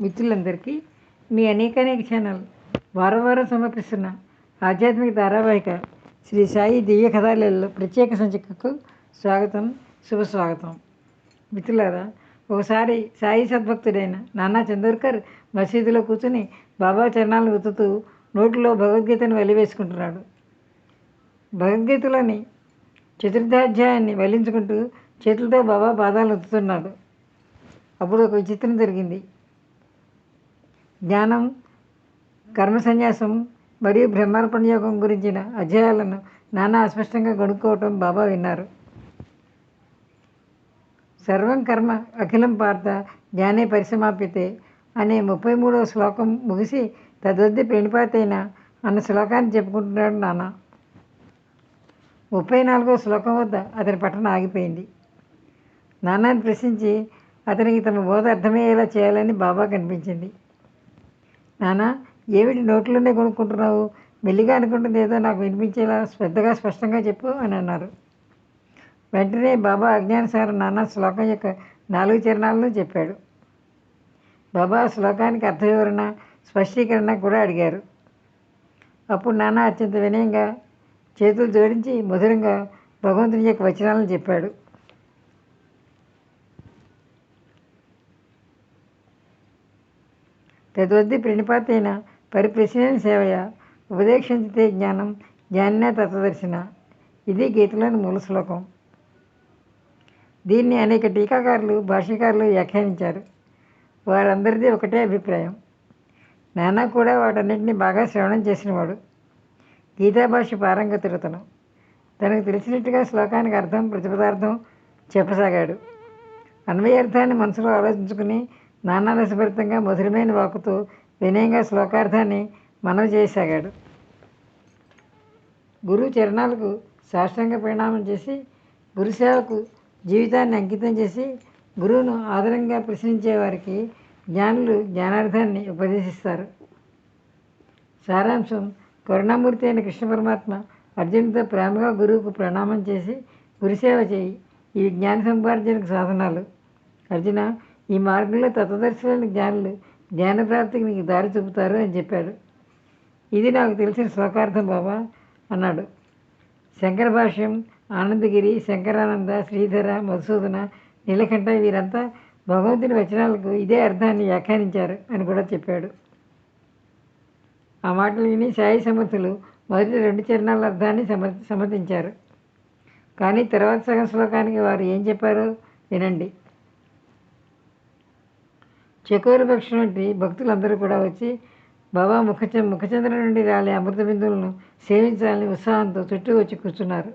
మిత్రులందరికీ మీ అనేకానేక ఛానల్ వారం వారం సమర్పిస్తున్న ఆధ్యాత్మిక ధారావాహిక శ్రీ సాయి దివ్య కథాలలో ప్రత్యేక సంచికకు స్వాగతం శుభస్వాగతం మిత్రులారా ఒకసారి సాయి సద్భక్తుడైన నానా చందూర్కర్ మసీదులో కూర్చుని బాబా చరణాలను ఉతుతూ నోటిలో భగవద్గీతను వెలివేసుకుంటున్నాడు. భగవద్గీతలోని చతుర్థాధ్యాయాన్ని వల్లించుకుంటూ చేతులతో బాబా పాదాలు ఉత్తుతున్నాడు అప్పుడు ఒక విచిత్రం జరిగింది. జ్ఞానం కర్మ సన్యాసం మరియు బ్రహ్మార్పణ యోగం గురించిన అధ్యాయాలను నానా అస్పష్టంగా కొనుక్కోవటం బాబా విన్నారు. సర్వం కర్మ అఖిలం పార్థ జ్ఞానే పరిసమాప్యతే అనే ముప్పై మూడవ శ్లోకం ముగిసి తదొద్ది ప్రణిపాతైన అన్న శ్లోకాన్ని చెప్పుకుంటున్నాడు నాన్న ముప్పై నాలుగో శ్లోకం వద్ద అతని పట్టణ ఆగిపోయింది. నాన్నని ప్రశ్నించి అతనికి తమ బోధ అర్థమయ్యేలా చేయాలని బాబా కనిపించింది. నాన్న ఏమిటి నోట్లోనే కొనుక్కుంటున్నావు? మెల్లిగా అనుకుంటుంది ఏదో నాకు వినిపించేలా పెద్దగా స్పష్టంగా చెప్పు అని అన్నారు. వెంటనే బాబా అజ్ఞానసారం నాన్న శ్లోకం యొక్క నాలుగు చరణాలను చెప్పాడు. బాబా శ్లోకానికి అర్థ వివరణ స్పష్టీకరణ కూడా అడిగారు. అప్పుడు నాన్న అత్యంత వినయంగా చేతులు జోడించి మధురంగా భగవంతుని యొక్క వచనాలను చెప్పాడు. తద్వద్ది ప్రణిపాతైన పరిప్రశ్న సేవయ ఉపదేశించితే జ్ఞానం జ్ఞానే తత్వదర్శన. ఇది గీతలోని మూల శ్లోకం. దీన్ని అనేక టీకాకారులు భాష్యకారులు వ్యాఖ్యానించారు. వారందరిది ఒకటే అభిప్రాయం. నానా కూడా వాటన్నిటిని బాగా శ్రవణం చేసినవాడు. గీతా భాష పారంగతుడు తనకు తెలిసినట్టుగా శ్లోకానికి అర్థం ప్రతిపదార్థం చెప్పసాగాడు. అన్వయార్థాన్ని మనసులో ఆలోచించుకుని నానారసభరితంగా మధురమైన వాకుతో వినయంగా శ్లోకార్థాన్ని మనవి చేయసాగాడు గురువు చరణాలకు సాష్టాంగ పరిణామం చేసి గురుసేవకు జీవితాన్ని అంకితం చేసి గురువును ఆదరంగా ప్రశ్నించే వారికి జ్ఞానులు జ్ఞానార్థాన్ని ఉపదేశిస్తారు. సారాంశం కరుణామూర్తి అయిన కృష్ణ పరమాత్మ అర్జునుడితో ప్రేమగా గురువుకు ప్రణామం చేసి గురుసేవ చేయి ఇవి జ్ఞాన సంపార్జనకు సాధనాలు. అర్జున ఈ మార్గంలో తత్వదర్శులైన జ్ఞానులు జ్ఞానప్రాప్తికి నీకు దారి చూపుతారు అని చెప్పాడు. ఇది నాకు తెలిసిన శ్లోకార్థం బాబా అన్నాడు. శంకర భాష్యం ఆనందగిరి శంకరానంద శ్రీధర మధుసూదన నీలకంఠ వీరంతా భగవంతుని వచనాలకు ఇదే అర్థాన్ని వ్యాఖ్యానించారు అని కూడా చెప్పాడు. ఆ మాటలు విని సాయి సమర్థులు మొదటి రెండు చరణాల అర్థాన్ని సమ సమర్థించారు. కానీ తర్వాత సగం శ్లోకానికి వారు ఏం చెప్పారో వినండి. చకోర భక్షణ వంటి భక్తులందరూ కూడా వచ్చి బాబా ముఖచ ముఖచంద్ర నుండి రాలే అమృత బిందువులను సేవించాలని ఉత్సాహంతో చుట్టూ వచ్చి కూర్చున్నారు.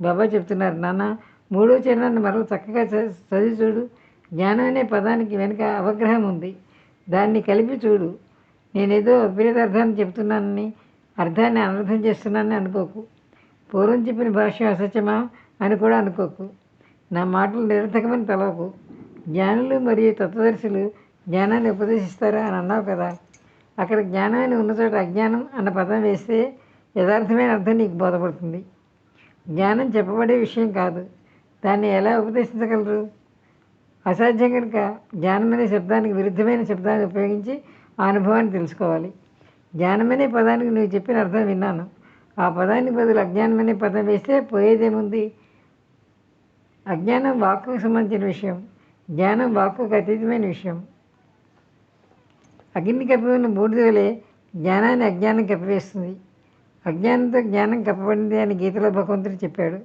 బాబా చెప్తున్నారు నాన్న మూడో చరణాన్ని మరో చక్కగా చ- చదివి చూడు. జ్ఞానం అనే పదానికి వెనుక అవగ్రహం ఉంది. దాన్ని కలిపి చూడు. నేనేదో విపరీత అర్థాన్ని చెప్తున్నానని అర్థాన్ని అనర్థం చేస్తున్నానని అనుకోకు. పూర్వం చెప్పిన భాష అసత్యమా అని కూడా అనుకోకు. నా మాటలు నిరర్థకమని తలవకు. జ్ఞానులు మరియు తత్వదర్శులు జ్ఞానాన్ని ఉపదేశిస్తారు అని అన్నావు కదా. అక్కడ జ్ఞానం అని ఉన్న చోట అజ్ఞానం అన్న పదం వేస్తే యథార్థమైన అర్థం నీకు బోధపడుతుంది. జ్ఞానం చెప్పబడే విషయం కాదు. దాన్ని ఎలా ఉపదేశించగలరు? అసాధ్యం కనుక జ్ఞానం అనే శబ్దానికి విరుద్ధమైన శబ్దాన్ని ఉపయోగించి ఆ అనుభవాన్ని తెలుసుకోవాలి. జ్ఞానం అనే పదానికి నువ్వు చెప్పిన అర్థం విన్నాను. ఆ పదానికి బదులు అజ్ఞానం అనే పదం వేస్తే పోయేదేముంది? అజ్ఞానం వాక్కు సంబంధించిన విషయం. జ్ఞానం వాక్కు అతీతమైన విషయం. అగ్ని కప్పిన బూడిద వలె జ్ఞానాన్ని అజ్ఞానం కప్పివేస్తుంది. అజ్ఞానంతో జ్ఞానం కప్పబడింది అని గీతలో భగవంతుడు చెప్పాడు.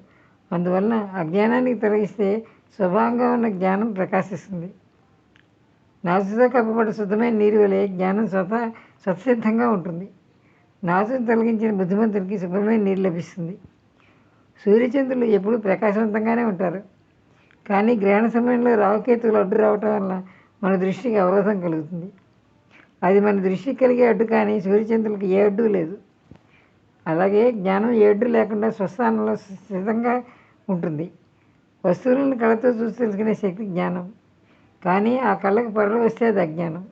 అందువలన అజ్ఞానానికి తొలగిస్తే స్వభావంగా ఉన్న జ్ఞానం ప్రకాశిస్తుంది. నాసుతో కప్పబడి శుద్ధమైన నీరు వలె జ్ఞానం స్వత స్వతసిద్ధంగా ఉంటుంది. నాసును తొలగించిన బుద్ధిమంతుడికి శుభ్రమైన నీరు లభిస్తుంది. సూర్యచంద్రులు ఎప్పుడూ ప్రకాశవంతంగానే ఉంటారు. కానీ గ్రహణ సమయంలో రావుకేతువులు అడ్డు రావటం వల్ల మన దృష్టికి అవరోధం కలుగుతుంది. అది మన దృష్టికి కలిగే అడ్డు కానీ సూర్యచంద్రులకు ఏ అడ్డు లేదు. అలాగే జ్ఞానం ఏ అడ్డు లేకుండా స్వస్థానంలో స్థితంగా ఉంటుంది. వస్తువులను కళ్ళతో చూసి తెలుసుకునే శక్తి జ్ఞానం. కానీ ఆ కళ్ళకు పొరలు వస్తే అది అజ్ఞానం.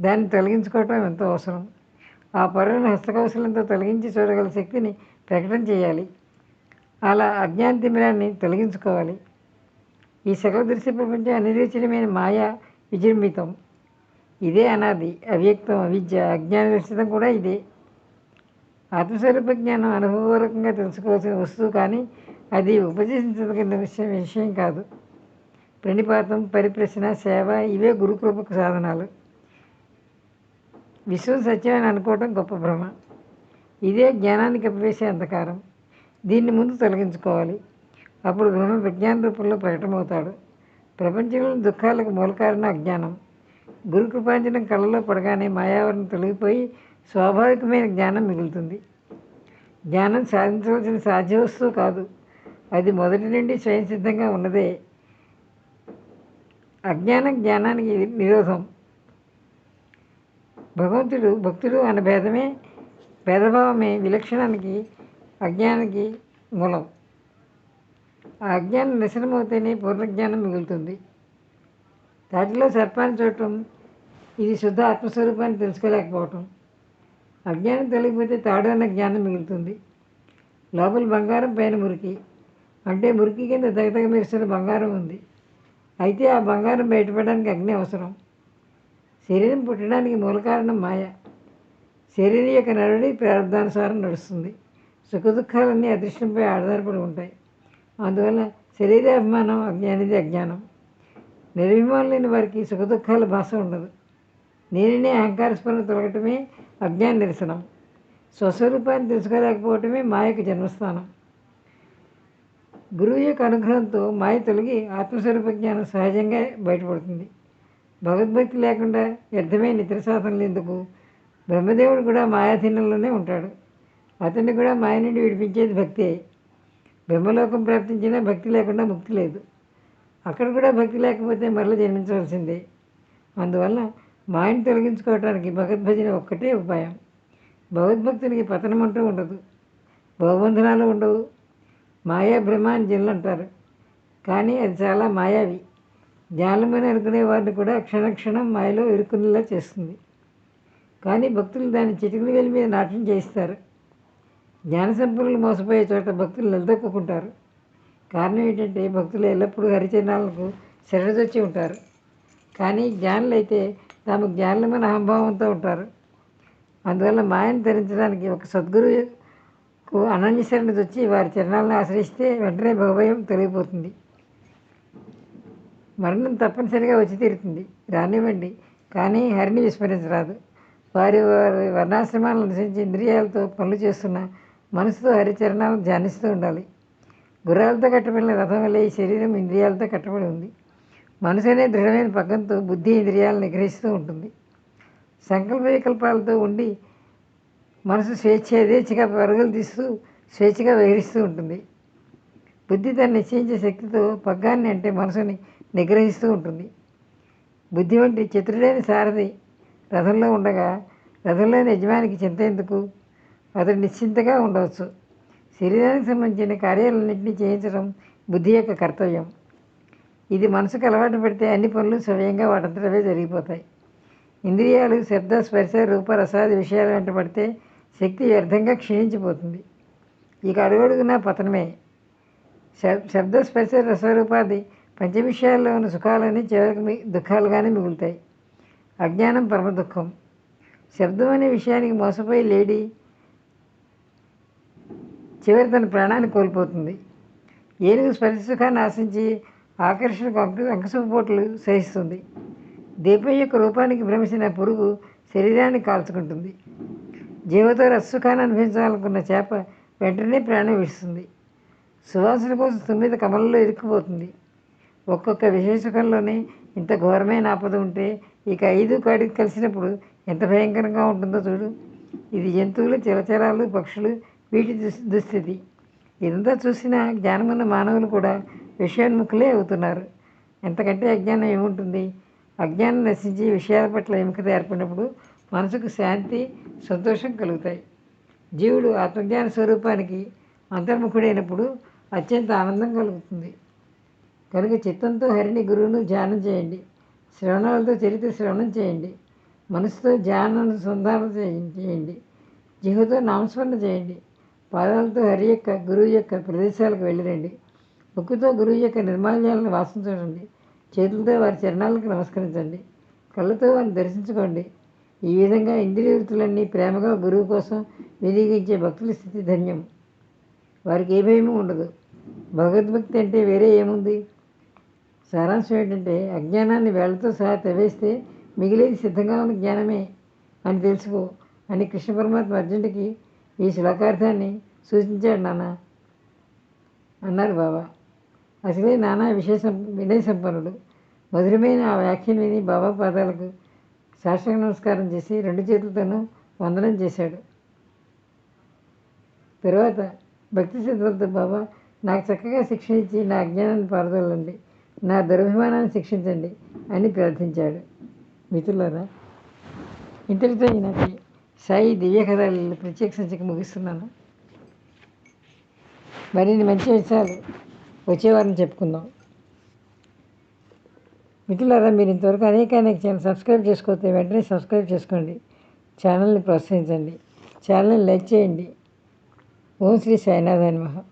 దాన్ని తొలగించుకోవటం ఎంతో అవసరం. ఆ పొరలను హస్తకౌశలంతో తొలగించి చూడగల శక్తిని ప్రకటన చేయాలి. అలా అజ్ఞాన తిమిరాన్ని తొలగించుకోవాలి. ఈ సకల దృశ్య ప్రపంచం అనిర్వచనమైన మాయ విజృంభితం. ఇదే అనాది అవ్యక్తం అవిద్య అజ్ఞాన దర్శితం కూడా ఇదే. ఆత్మస్వరూప జ్ఞానం అనుభవపూర్వకంగా తెలుసుకోవాల్సిన వస్తువు కానీ అది ఉపదేశించదగిన విషయం విషయం కాదు. ప్రణిపాతం పరిప్రశ్న సేవ ఇవే గురుకృపకు సాధనాలు. విశ్వం సత్యమని అనుకోవటం గొప్ప భ్రమ. ఇదే జ్ఞానానికి అప్పివేసే అంధకారం. దీన్ని ముందు తొలగించుకోవాలి. అప్పుడు గృహం విజ్ఞాన రూపంలో ప్రకటమవుతాడు. ప్రపంచంలో దుఃఖాలకు మూల కారణం అజ్ఞానం. గురు కృపాంజనం కళ్ళలో పడగానే మాయావరణం తొలగిపోయి స్వాభావికమైన జ్ఞానం మిగులుతుంది. జ్ఞానం సాధించవలసిన సాధ్య వస్తువు కాదు. అది మొదటి నుండి స్వయం సిద్ధంగా ఉన్నదే. అజ్ఞానం జ్ఞానానికి నిరోధం. భగవంతుడు భక్తుడు అనే భేదమే భేదభావమే విలక్షణానికి అజ్ఞానానికి మూలం. ఆ అజ్ఞానం నిశనమవుతేనే పూర్ణజ్ఞానం మిగులుతుంది. తాటిలో సర్పాన్ని చూడటం ఇది శుద్ధ ఆత్మస్వరూపాన్ని తెలుసుకోలేకపోవటం. అజ్ఞానం తొలగిపోతే తాడు అన్న జ్ఞానం మిగులుతుంది. లోపల బంగారం పైన మురికి అంటే మురికి కింద తగతగ మెరుస్తున్న బంగారం ఉంది. అయితే ఆ బంగారం బయటపడడానికి అగ్ని అవసరం. శరీరం పుట్టడానికి మూల కారణం మాయ. శరీరం యొక్క నడుడి ప్రార్థానుసారం నడుస్తుంది. సుఖదుఖాలన్నీ అదృష్టంపై ఆధారపడి ఉంటాయి. అందువల్ల శరీరాభిమానం అజ్ఞానిది అజ్ఞానం. నిర్విమానం లేని వారికి సుఖదుఖాల భాష ఉండదు. నేననే అహంకార స్మరణ తొలగటమే అజ్ఞాన నిరసనం. స్వస్వరూపాన్ని తెలుసుకోలేకపోవటమే మాయకు జన్మస్థానం. గురువు యొక్క అనుగ్రహంతో మాయ తొలగి ఆత్మస్వరూప జ్ఞానం సహజంగా బయటపడుతుంది. భగవద్భక్తి లేకుండా వ్యర్థమైన నిద్ర సాధనలు ఎందుకు బ్రహ్మదేవుడు కూడా మాయాధీనంలోనే ఉంటాడు. అతన్ని కూడా మాయ నుండి విడిపించేది భక్తే. బ్రహ్మలోకం ప్రాప్తించినా భక్తి లేకుండా ముక్తి లేదు. అక్కడ కూడా భక్తి లేకపోతే మరల జన్మించవలసిందే. అందువల్ల మాయను తొలగించుకోవటానికి భగవద్భజన ఒక్కటే ఉపాయం. భగవద్భక్తునికి పతనం అంటూ ఉండదు. భవబంధనాలు ఉండవు. మాయా బ్రహ్మ అని జన్లు అంటారు. కానీ అది చాలా మాయావి. జ్ఞానమని అనుకునే వారిని కూడా క్షణక్షణం మాయలో ఇరుక్కునేలా చేస్తుంది. కానీ భక్తులు దాన్ని చిటికల వేలి మీద నాట్యం చేస్తారు జ్ఞానసంపన్నులు మోసపోయే చోట భక్తులు నిలదొక్కుంటారు కారణం ఏంటంటే భక్తులు ఎల్లప్పుడూ హరిచరణాలకు శరణొచ్చి ఉంటారు. కానీ జ్ఞానులు అయితే తాము జ్ఞానులమైన అహంభావంతో ఉంటారు. అందువల్ల మాయను ధరించడానికి ఒక సద్గురువుకు అనన్య శరణి వచ్చి వారి చరణాలను ఆశ్రయిస్తే వెంటనే భగభయం తొలగిపోతుంది. మరణం తప్పనిసరిగా వచ్చి తీరుతుంది. రానివ్వండి. కానీ హరిని విస్మరించరాదు. వారి వారి వర్ణాశ్రమాలను అనుసరించి ఇంద్రియాలతో పనులు చేస్తున్న మనసుతో హరిచరణాలను ధ్యానిస్తూ ఉండాలి. గుర్రాలతో కట్టబడిన రథం వల్ల ఈ శరీరం ఇంద్రియాలతో కట్టబడి ఉంది. మనసు అనే దృఢమైన పగ్గంతో బుద్ధి ఇంద్రియాలను నిగ్రహిస్తూ ఉంటుంది. సంకల్ప వికల్పాలతో ఉండి మనసు స్వేచ్ఛ యథేచ్ఛగా పరుగులు తీస్తూ స్వేచ్ఛగా విహరిస్తూ ఉంటుంది. బుద్ధి తను నిశ్చయించే శక్తితో పగ్గాన్ని అంటే మనసుని నిగ్రహిస్తూ ఉంటుంది. బుద్ధి వంటి చతురుడైన సారథి రథంలో ఉండగా రథంలోని యజమానికి చింత ఎందుకు? అతడు నిశ్చింతగా ఉండవచ్చు. శరీరానికి సంబంధించిన కార్యాలన్నింటినీ చేయించడం బుద్ధి యొక్క కర్తవ్యం. ఇది మనసుకు అలవాటు పడితే అన్ని పనులు స్వయంగా వాటంతటవే జరిగిపోతాయి. ఇంద్రియాలు శబ్ద స్పర్శ రూప రసాది విషయాలు వెంట పడితే శక్తి వ్యర్థంగా క్షీణించిపోతుంది. ఇక అడుగడుగునా పతనమే. శబ్ శబ్ద స్పర్శ రసరూపాది పంచ విషయాల్లో ఉన్న సుఖాలని చివరికి మి- దుఃఖాలుగానే మిగులుతాయి. అజ్ఞానం పరమ దుఃఖం. శబ్దం అనే విషయానికి మోసపోయి లేడీ చివరి తన ప్రాణాన్ని కోల్పోతుంది. ఏనుగు స్పర్శసుఖాన్ని ఆశించి ఆకర్షణకు అంకు అంకుశపోట్లు సహిస్తుంది. దీపం యొక్క రూపానికి భ్రమించిన పురుగు శరీరాన్ని కాల్చుకుంటుంది. జీవతో రససుఖాన్ని అనుభవించాలనుకున్న చేప వెంటనే ప్రాణం విడుస్తుంది. సువాసన కోసం తొమ్మిది కమలలో ఇరుక్కుపోతుంది. ఒక్కొక్క విశేషకంలోనే ఇంత ఘోరమైన ఆపద ఉంటే ఇక ఐదు కాడికి కలిసినప్పుడు ఎంత భయంకరంగా ఉంటుందో చూడు. ఇది జంతువులు చిలచరాలు పక్షులు వీటి దుస్థితి. ఇదంతా చూసినా జ్ఞానమున్న మానవులు కూడా విషయోన్ముఖులే అవుతున్నారు. ఎంతకంటే అజ్ఞానం ఏముంటుంది? అజ్ఞానం నశించి విషయాల పట్ల ఎముకత ఏర్పడినప్పుడు మనసుకు శాంతి సంతోషం కలుగుతాయి. జీవుడు ఆత్మజ్ఞాన స్వరూపానికి అంతర్ముఖుడైనప్పుడు అత్యంత ఆనందం కలుగుతుంది. కనుక చిత్తంతో హరిని గురువును ధ్యానం చేయండి. శ్రవణాలతో చరిత్ర శ్రవణం చేయండి. మనసుతో ధ్యానం సంధానం చేయండి. జిహుతో నామస్మరణ చేయండి. పాదాలతో హరి యొక్క గురువు యొక్క ప్రదేశాలకు వెళ్ళిరండి. ముక్కుతో గురువు యొక్క నిర్మాల్యాలను వాసించండి చూడండి. చేతులతో వారి చరణాలకు నమస్కరించండి. కళ్ళతో వారిని దర్శించుకోండి. ఈ విధంగా ఇంద్రియ వృత్తులన్నీ ప్రేమగా గురువు కోసం వినియోగించే భక్తుల స్థితి ధన్యం. వారికి ఏ భయము ఉండదు. భగవద్భక్తి అంటే వేరే ఏముంది? సారాంశం ఏంటంటే అజ్ఞానాన్ని వేళ్ళతో సహా తెవేస్తే మిగిలేది సిద్ధంగా ఉన్న జ్ఞానమే అని తెలుసుకో. అని కృష్ణ పరమాత్మ అర్జునుడికి ఈ శ్లోకార్థాన్ని సూచించాడు నాన్న. అన్నారు బాబా. అసలే నానా విశేషం వినయ సంపన్నుడు. మధురమైన ఆ వ్యాఖ్యను విని బాబా పాదాలకు సాష్టాంగ నమస్కారం చేసి రెండు చేతులతోనూ వందనం చేశాడు. తర్వాత భక్తి సిద్ధులతో బాబా నాకు చక్కగా శిక్షణ ఇచ్చి నా అజ్ఞానాన్ని పారదోలండి. నా దురభిమానాన్ని శిక్షించండి అని ప్రార్థించాడు. మిత్రులారా ఇంతటితో ఈనాటి సాయి దివ్య కథలు ప్రత్యేక సంచిక ముగిస్తున్నాను. మరిన్ని మంచి విషయాలు వచ్చే వారం చెప్పుకుందాం. మిత్రులారా మీరు ఇంతవరకు అనేక అనేక ఛానల్ సబ్స్క్రైబ్ చేసుకోతే వెంటనే సబ్స్క్రైబ్ చేసుకోండి. ఛానల్ని ప్రోత్సహించండి. ఛానల్ని లైక్ చేయండి. ఓం శ్రీ సాయినాథాని మహా